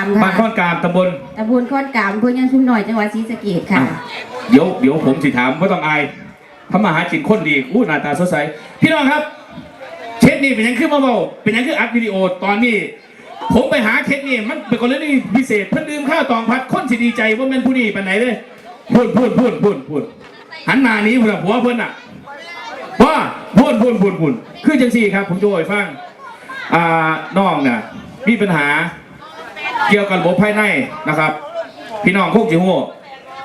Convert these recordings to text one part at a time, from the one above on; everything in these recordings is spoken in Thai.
ตามบ้านค่ะข้อนกามตำบลตำบลข้อนกามอำเพื่อยังชุ่มหน่อยจังหวัดศรีสะเกษค่ะอะ เดี๋ยวเดี๋ยวผมสิถามว่าต้องอายทำมาหากินคนดีอู้หน้าตาสดใสพี่น้องครับเช็ดนี่เป็นหยังขึ้นมาเบาเป็นหยังขึ้นอัดวิดีโอตอนนี้ ผมไปหาเช็ดนี่มันเป็นกรณีพิเศษเพิ่นดื่มข้าวตองพัดคนสิดีใจว่าแม่นผู้นี้ปานไหนเลยพูดพูดพูดพูดพูดหันหน้าหนี้เพื่อนผัวเพิ่นอะว่าพูดพูดพูดพูดคือจังสี่ครับ ผมจะบอกให้ฟังอ่าน้องเนี่ยมีปัญหา เกี่ยวกับระบบภายในนะครับ พี่น้องพวกจิโฮ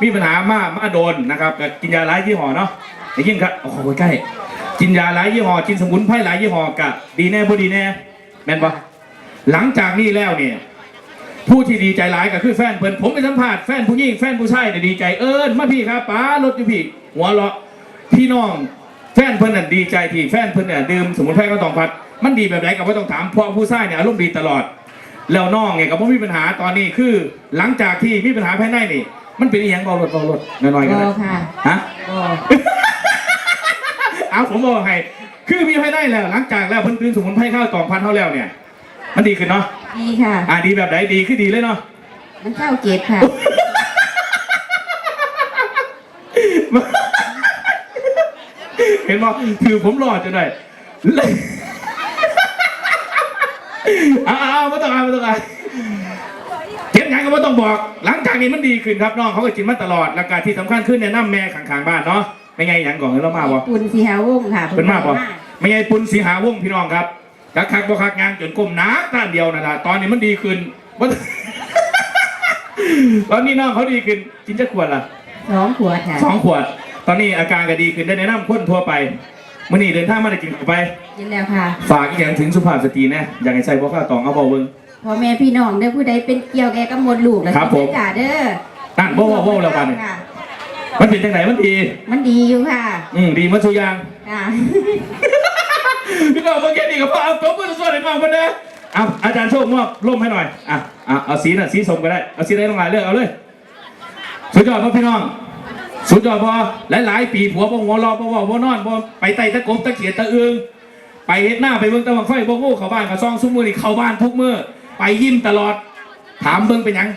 มีปัญหามามาโดนนะครับก็กินยาหลายยี่ห้อเนาะได้ยินครับโอ้โหใกล้กินยาหลายยี่ห้อกินสมุนไพรหลายยี่ห้อกะดีแน่บ่ดีแน่แม่นปะหลังจากนี้แล้วเนี่ยผู้ที่ดีใจหลายก็คือแฟนเพิ่นผมไปสัมภาษณ์แฟนผู้หญิงแฟนผู้ชายเนี่ยดีใจเอิญมาพี่ครับป้ารถอยู่พี่หัวเราะพี่น้องแฟนเพิ่นน่ะดีใจที่แฟนเพิ่นเนี่ยดื่มสมุนไพรก็ต้องพัด มันดีแบบไหนก็บ่ต้องถามเพราะผู้ชายเนี่ยอารมณ์ดีตลอด แล้วน้องเนี่ยก็บ่มีปัญหาตอนนี้คือหลังจากที่มีปัญหาภายในนี่ มันเป็นอหยังเบารถเบารถน้อยๆกันก็นะค่ะฮะก็เอาผมบอกให้ คือมีภายในแล้ว หลังจากแล้วเพิ่นตื่นสมุนไพรเข้าตองพันเท่าแล้วเนี่ย มันดีขึ้นเนาะดีค่ะ อ่าดีแบบไหนดีคือดีเลยเนาะ มันเข้าเกตค่ะ เห็นบ่คือผมรอดจนได้เลยเอาเอาเอาไม่ต้องอายไม่ต้องอายเก็บงานก็ไม่ต้องบอก หลังจากนี้มันดีขึ้นครับน้องเขาก็กินมาตลอดแล้วก็ที่สำคัญขึ้นแนะนำแม่ข้างๆบ้านเนาะไม่ไงหยังก่อนเรามาบ่ ปุ่นสีหาวงค่ะเป็นมากบ่ไม่ไงปุณสีหาวงศ์พี่น้องครับกักคักบ่คักงานจนก้มหนักด้านเดียวนะนะตอนนี้มันดีขึ้นบ่ ตอนนี้น้องเขาดีขึ้นกินจะขวดละสองขวดค่ะ สองขวด ตอนนี้อาการก็ดีขึ้นได้แนะนำคนทั่วไป มื่อนี้เดินทางมาได้กินเข้าไป กินแล้วค่ะ ฝากอีกอย่างถึงสุภาพสตรีนะอยากให้ใส่พวกข้าวตองเอาเบาเบิ้ง พ่อแม่พี่น้องเด้อผู้ใดเป็นเกี่ยวแกกับหมดลูกแล้วครับผมกินได้จ้าเด้อนั่นโบ้โบ้โบ้แล้วกันนี่ค่ะ มันเป็นจังไหนมันดีมันดีอยู่ค่ะอืมดีมันสุกอยาง ค่ะ พี่น้องเมื่อกี้นี่ก็พอเอาตัวมือสวดให้ฟังคนนะเอาอาจารย์โชคมอบร่มให้หน่อยอะอะเอาสีน่ะสีส้มก็ได้เอาสีไหนลงหลายเลือกเอาเลยสุดยอดพ่อพี่น้อง สุดยอดพอหลายๆปีผัวบ่หัวรอบ่เว่าบ่นอนบ่ไปไต่ตะกบตะเขียดตะเอืองไปเฮ็ดหน้าไปเบิ่งตะวังไฟบ่โง่เข้าบ้านกับซองซุ้มมือนี่เข้าบ้านทุกมื้อไปยิ้มตลอด ถามเบิ่งเป็นหยัง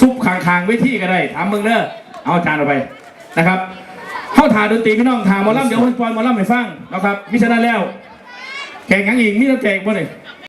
ซุปข้างๆเวทีก็ได้ ถามเบิ่งเด้อเอาจารย์เอาไปนะครับเข้าถ่าดนตรีพี่น้องถาหมอลำเดี๋ยวเพิ่นปล่อยหมอลำให้ฟังนะครับมิฉะนั้นแล้วแข่งยังอีกมีน้ำแจกบ่นี่